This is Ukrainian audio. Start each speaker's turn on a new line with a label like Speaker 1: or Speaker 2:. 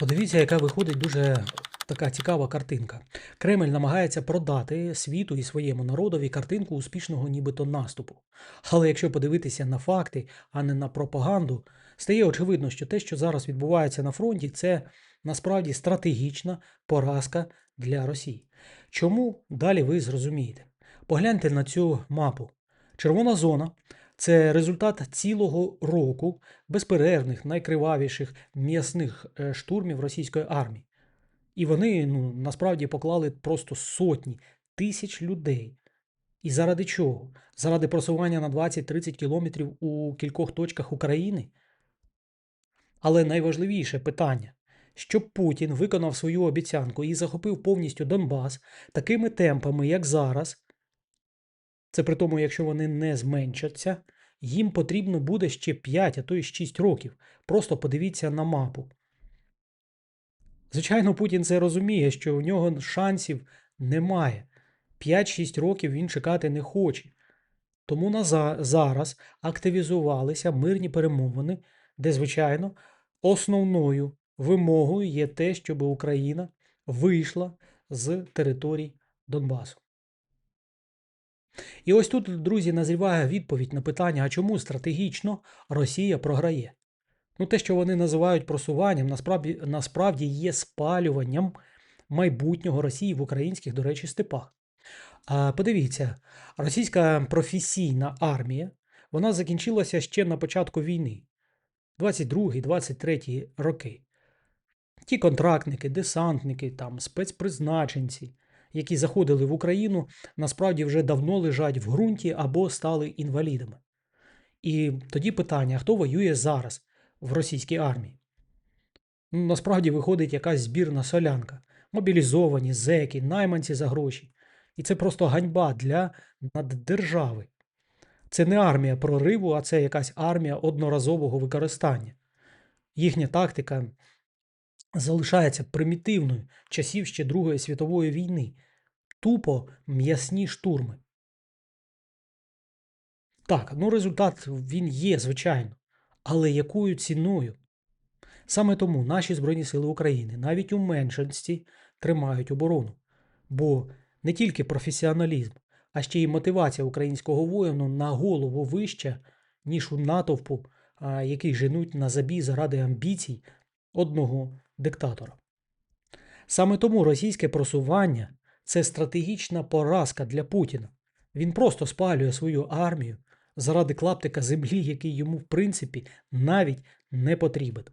Speaker 1: Подивіться, яка виходить дуже така цікава картинка. Кремль намагається продати світу і своєму народові картинку успішного нібито наступу. Але якщо подивитися на факти, а не на пропаганду, стає очевидно, що те, що зараз відбувається на фронті, це насправді стратегічна поразка для Росії. Чому далі ви зрозумієте? Погляньте на цю мапу. Червона зона це результат цілого року безперервних, найкривавіших м'ясних е, штурмів російської армії. І вони ну, насправді поклали просто сотні тисяч людей. І заради чого? Заради просування на 20-30 кілометрів у кількох точках України? Але найважливіше питання, щоб Путін виконав свою обіцянку і захопив повністю Донбас такими темпами, як зараз, це при тому, якщо вони не зменшаться, їм потрібно буде ще 5, а то й 6 років. Просто подивіться на мапу. Звичайно, Путін це розуміє, що у нього шансів немає. 5-6 років він чекати не хоче. Тому на за- зараз активізувалися мирні перемовини, де, звичайно, основною вимогою є те, щоб Україна вийшла з територій Донбасу. І ось тут, друзі, назріває відповідь на питання, а чому стратегічно Росія програє? Ну, те, що вони називають просуванням, насправді, насправді є спалюванням майбутнього Росії в українських, до речі, степах. А, подивіться, російська професійна армія вона закінчилася ще на початку війни, 22-23 роки. Ті контрактники, десантники, там, спецпризначенці, які заходили в Україну, насправді вже давно лежать в ґрунті або стали інвалідами. І тоді питання: хто воює зараз в російській армії? Ну, насправді виходить якась збірна солянка, мобілізовані, зеки, найманці за гроші. І це просто ганьба для наддержави. Це не армія прориву, а це якась армія одноразового використання. Їхня тактика залишається примітивною часів ще Другої світової війни. Тупо м'ясні штурми. Так, ну результат він є, звичайно. Але якою ціною? Саме тому наші Збройні Сили України навіть у меншості тримають оборону. Бо не тільки професіоналізм, а ще й мотивація українського воїну на голову вища, ніж у натовпу, який женуть на забій заради амбіцій одного диктатора. Саме тому російське просування це стратегічна поразка для Путіна. Він просто спалює свою армію заради клаптика землі, який йому, в принципі, навіть не потрібен.